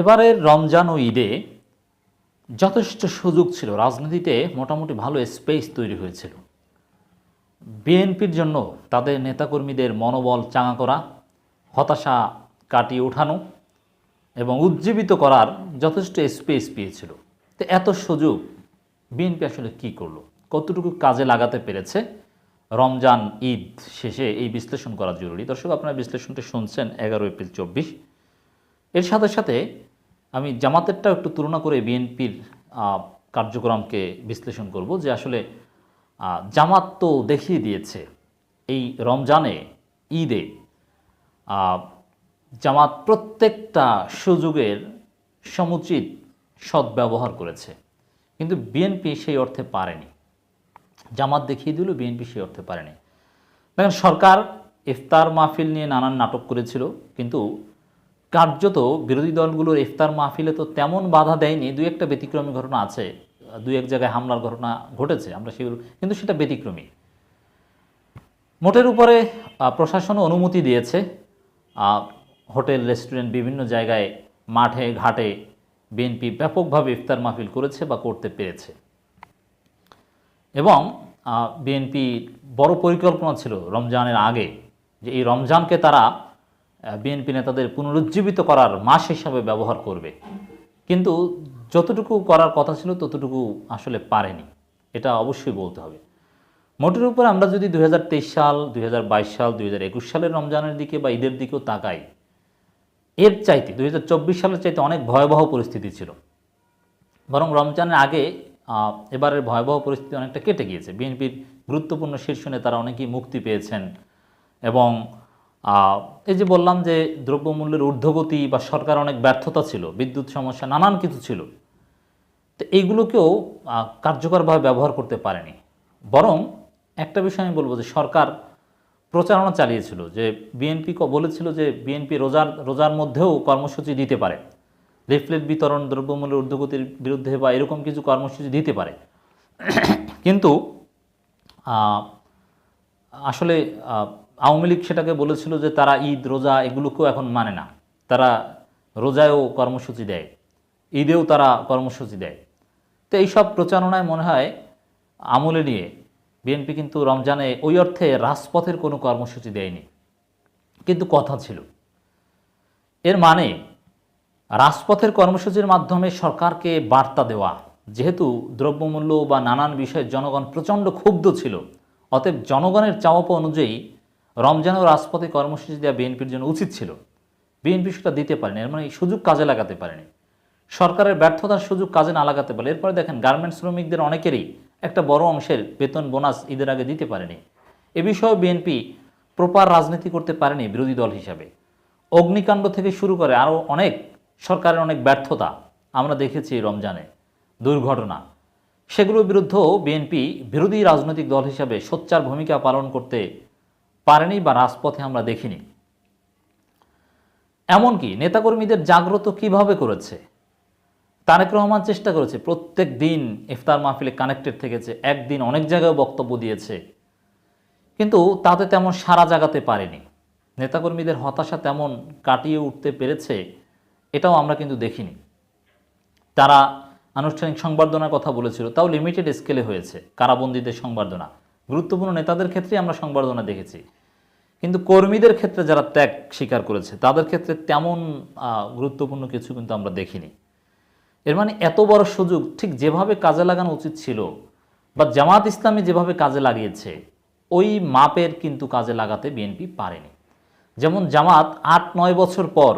এবারের রমজান ও ঈদে যথেষ্ট সুযোগ ছিল। রাজনীতিতে মোটামুটি ভালো স্পেস তৈরি হয়েছিল। বিএনপির জন্য তাদের নেতাকর্মীদের মনোবল চাঙা করা, হতাশা কাটিয়ে ওঠানো এবং উজ্জীবিত করার যথেষ্ট স্পেস পেয়েছিল। তো এত সুযোগ বিএনপি আসলে কি করল? কতটুকু কাজে লাগাতে পেরেছে? রমজান ঈদ শেষে এই বিশ্লেষণ করা জরুরি। দর্শক, আপনারা বিশ্লেষণটা শুনছেন এগারো এপ্রিল চব্বিশ। এর সাথে সাথে আমি জামাতেরটাও একটু তুলনা করে বিএনপির কার্যক্রমকে বিশ্লেষণ করব যে আসলে জামাত তো দেখিয়ে দিয়েছে এই রমজানে, ঈদে জামাত প্রত্যেকটা সুযোগের সমুচিত সদ্ব্যবহার করেছে। কিন্তু বিএনপি সেই অর্থে পারেনি। জামাত দেখিয়ে দিল, বিএনপি সেই অর্থে পারেনি। দেখেন, সরকার ইফতার মাহফিল নিয়ে নানান নাটক করেছিল, কিন্তু কার্যত বিরোধী দলগুলোর ইফতার মাহফিলে তো তেমন বাধা দেয়নি, দুই একটা ব্যতিক্রমী ঘটনা আছে। দুই এক জায়গায় হামলার ঘটনা ঘটেছে, আমরা সেগুলো কিন্তু সেটা ব্যতিক্রমী। মোটের উপরে প্রশাসন অনুমতি দিয়েছে। হোটেল, রেস্টুরেন্ট বিভিন্ন জায়গায় মাঠে, ঘাটে বিএনপি ব্যাপকভাবে ইফতার মাহফিল করেছে বা করতে পেরেছে। এবং বিএনপি বড় পরিকল্পনা ছিল রমজানের আগে, যে এই রমজানকে তারা বিএনপি নেতাদের পুনরুজ্জীবিত করার মাস হিসাবে ব্যবহার করবে। কিন্তু যতটুকু করার কথা ছিল, ততটুকু আসলে পারেনি। এটা অবশ্যই বলতে হবে। মোটের উপর আমরা যদি দু হাজার তেইশ সাল, দুই হাজার বাইশ সাল, দুই হাজার একুশ সালের রমজানের দিকে বা ঈদের দিকেও তাকাই, এর চাইতে, দুই হাজার চব্বিশ সালের চাইতে অনেক ভয়াবহ পরিস্থিতি ছিল। বরং রমজানের আগে এবারের ভয়াবহ পরিস্থিতি অনেকটা কেটে গিয়েছে। বিএনপির গুরুত্বপূর্ণ শীর্ষ নেতারা অনেকেই মুক্তি পেয়েছেন এবং এই যে বললাম যে দ্রব্যমূল্যের ঊর্ধ্বগতি বা সরকার অনেক ব্যর্থতা ছিল, বিদ্যুৎ সমস্যা, নানান কিছু ছিল, তো এইগুলোকেও কার্যকরভাবে ব্যবহার করতে পারেনি। বরং একটা বিষয় আমি বলব যে সরকার প্রচারণা চালিয়েছিল যে বিএনপি বলেছিল যে বিএনপি রোজার রোজার মধ্যেও কর্মসূচি দিতে পারে। লিফলেট বিতরণ, দ্রব্যমূল্যের ঊর্ধ্বগতির বিরুদ্ধে বা এরকম কিছু কর্মসূচি দিতে পারে। কিন্তু আসলে আওয়ামী লীগ সেটাকে বলেছিল যে তারা ঈদ, রোজা এগুলোকেও এখন মানে না। তারা রোজায়ও কর্মসূচি দেয়, ঈদেও তারা কর্মসূচি দেয়। তো এইসব প্রচারণায় মনে হয় আমলে নিয়ে বিএনপি কিন্তু রমজানে ওই অর্থে রাজপথের কোনো কর্মসূচি দেয়নি। কিন্তু কথা ছিল। এর মানে রাজপথের কর্মসূচির মাধ্যমে সরকারকে বার্তা দেওয়া, যেহেতু দ্রব্যমূল্য বা নানান বিষয়ে জনগণ প্রচণ্ড ক্ষুব্ধ ছিল, অতএব জনগণের চাওয়া অনুযায়ী রমজান ও রাজপথে কর্মসূচি দেওয়া বিএনপির জন্য উচিত ছিল। বিএনপি সেটা দিতে পারেনি, এর মানে সুযোগ কাজে লাগাতে পারেনি। সরকারের ব্যর্থতার সুযোগ কাজে না লাগাতে পারে এরপরে দেখেন গার্মেন্টস শ্রমিকদের অনেকেরই একটা বড় অংশের বেতন বোনাস ঈদের আগে দিতে পারেনি। এ বিষয়েও বিএনপি প্রপার রাজনীতি করতে পারেনি বিরোধী দল হিসাবে। অগ্নিকাণ্ড থেকে শুরু করে আরও অনেক, সরকারের অনেক ব্যর্থতা আমরা দেখেছি রমজানে। দুর্ঘটনা। সেগুলোর বিরুদ্ধেও বিএনপি বিরোধী রাজনৈতিক দল হিসাবে সোচ্চার ভূমিকা পালন করতে পারেনি বা রাজপথে আমরা দেখিনি। এমনকি নেতাকর্মীদের জাগ্রত কীভাবে করেছে? তারেক রহমান চেষ্টা করেছে, প্রত্যেক দিন ইফতার মাহফিলে কানেক্টেড থেকেছে, একদিন অনেক জায়গায় বক্তব্য দিয়েছে। কিন্তু তাতে তেমন সারা জাগাতে পারেনি। নেতাকর্মীদের হতাশা তেমন কাটিয়ে উঠতে পেরেছে, এটাও আমরা কিন্তু দেখিনি। তারা আনুষ্ঠানিক সংবর্ধনার কথা বলেছিল, তাও লিমিটেড স্কেলে হয়েছে, কারাবন্দীদের সংবর্ধনা। গুরুত্বপূর্ণ নেতাদের ক্ষেত্রে আমরা সংবর্ধনা দেখেছি। কিন্তু কর্মীদের ক্ষেত্রে যারা ত্যাগ স্বীকার করেছে, তাদের ক্ষেত্রে তেমন গুরুত্বপূর্ণ কিছু কিন্তু আমরা দেখিনি। এর মানে এত বড় সুযোগ ঠিক যেভাবে কাজে লাগানো উচিত ছিল বা জামাত ইসলামী যেভাবে কাজে লাগিয়েছে, ওই মাপের কিন্তু কাজে লাগাতে বিএনপি পারেনি। যেমন জামাত আট নয় বছর পর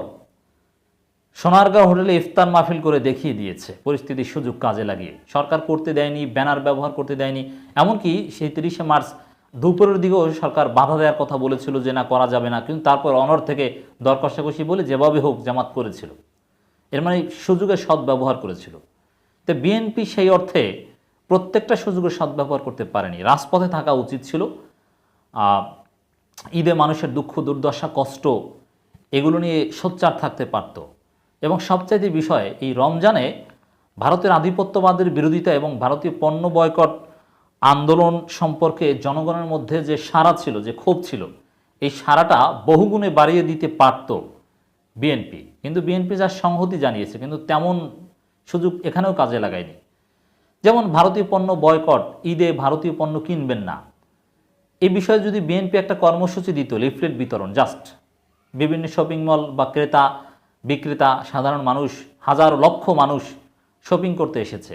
সোনারগাঁও হোটেলে ইফতার মাহফিল করে দেখিয়ে দিয়েছে। পরিস্থিতির সুযোগ কাজে লাগিয়ে। সরকার করতে দেয়নি, ব্যানার ব্যবহার করতে দেয়নি। এমনকি সেই তিরিশে মার্চ দুপুরের দিকেও সরকার বাধা দেওয়ার কথা বলেছিল যে না, করা যাবে না। কিন্তু তারপর অনর থেকে দর কষাকষি বলে যেভাবে হোক জামাত করেছিল। এর মানে সুযোগের সদ্ব্যবহার করেছিল। তো বিএনপি সেই অর্থে প্রত্যেকটা সুযোগের সদ্ব্যবহার করতে পারেনি। রাজপথে থাকা উচিত ছিল। ঈদে মানুষের দুঃখ, দুর্দশা, কষ্ট, এগুলো নিয়ে সোচ্চার থাকতে পারত। এবং সবচাইতে বিষয়, এই রমজানে ভারতের আধিপত্যবাদের বিরোধিতা এবং ভারতীয় পণ্য বয়কট আন্দোলন সম্পর্কে জনগণের মধ্যে যে সারা ছিল, যে ক্ষোভ ছিল, এই সারাটা বহুগুণে বাড়িয়ে দিতে পারত বিএনপি। কিন্তু বিএনপি যার সংহতি জানিয়েছে, কিন্তু তেমন সুযোগ এখানেও কাজে লাগায়নি। যেমন ভারতীয় পণ্য বয়কট, ঈদে ভারতীয় পণ্য কিনবেন না। এই বিষয়ে যদি বিএনপি একটা কর্মসূচি দিত, লিফলেট বিতরণ, জাস্ট বিভিন্ন শপিং মল বা ক্রেতা বিক্রেতা, সাধারণ মানুষ, হাজার লক্ষ মানুষ শপিং করতে এসেছে।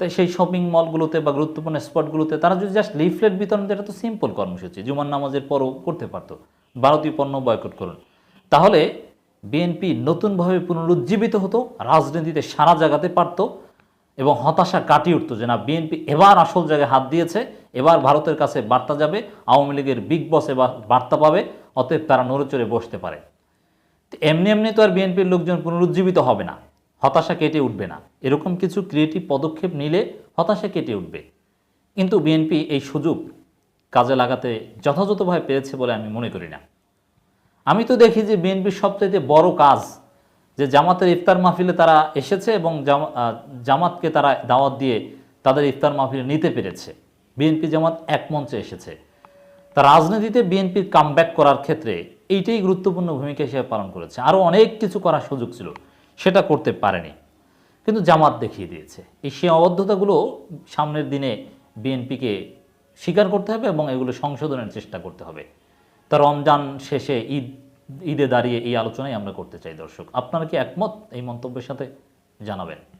তাই সেই শপিং মলগুলোতে বা গুরুত্বপূর্ণ স্পটগুলোতে তারা যদি জাস্ট লিফলেট বিতরণ এটা তো সিম্পল কর্মসূচি, জুমার নামাজের পরও করতে পারতো। ভারতীয় পণ্য বয়কট করুন। তাহলে বিএনপি নতুনভাবে পুনরুজ্জীবিত হতো, রাজনীতিতে সারা জাগাতে পারত এবং হতাশা কাটিয়ে উঠতো যে না বিএনপি এবার আসল জায়গায় হাত দিয়েছে, এবার ভারতের কাছে বার্তা যাবে, আওয়ামী লীগের বিগ বস এবার বার্তা পাবে, অতএব তারা নড়ে চড়ে বসতে পারে। এমনি এমনি তো আর বিএনপির লোকজন পুনরুজ্জীবিত হবে না। হতাশা কেটে উঠবে না। এরকম কিছু ক্রিয়েটিভ পদক্ষেপ নিলে হতাশা কেটে উঠবে। কিন্তু বিএনপি এই সুযোগ কাজে লাগাতে যথাযথভাবে পেরেছে বলে আমি মনে করি না। আমি তো দেখি যে বিএনপির সবচাইতে বড় কাজ যে জামাতের ইফতার মাহফিলে তারা এসেছে এবং জামা- জামাতকে তারা দাওয়াত দিয়ে তাদের ইফতার মাহফিলে নিতে পেরেছে। বিএনপি জামাত এক মঞ্চে এসেছে। তা রাজনীতিতে বিএনপির কামব্যাক করার ক্ষেত্রে এইটাই গুরুত্বপূর্ণ ভূমিকা হিসেবে পালন করেছে। আরও অনেক কিছু করার সুযোগ ছিল, সেটা করতে পারেনি। কিন্তু জামাত দেখিয়ে দিয়েছে। এই সীমাবদ্ধতাগুলো সামনের দিনে বিএনপিকে স্বীকার করতে হবে এবং এগুলো সংশোধনের চেষ্টা করতে হবে। তা রমজান শেষে ঈদ, ঈদে দাঁড়িয়ে এই আলোচনাই আমরা করতে চাই, দর্শক। আপনারা কি একমত এই মন্তব্যের সাথে? জানাবেন।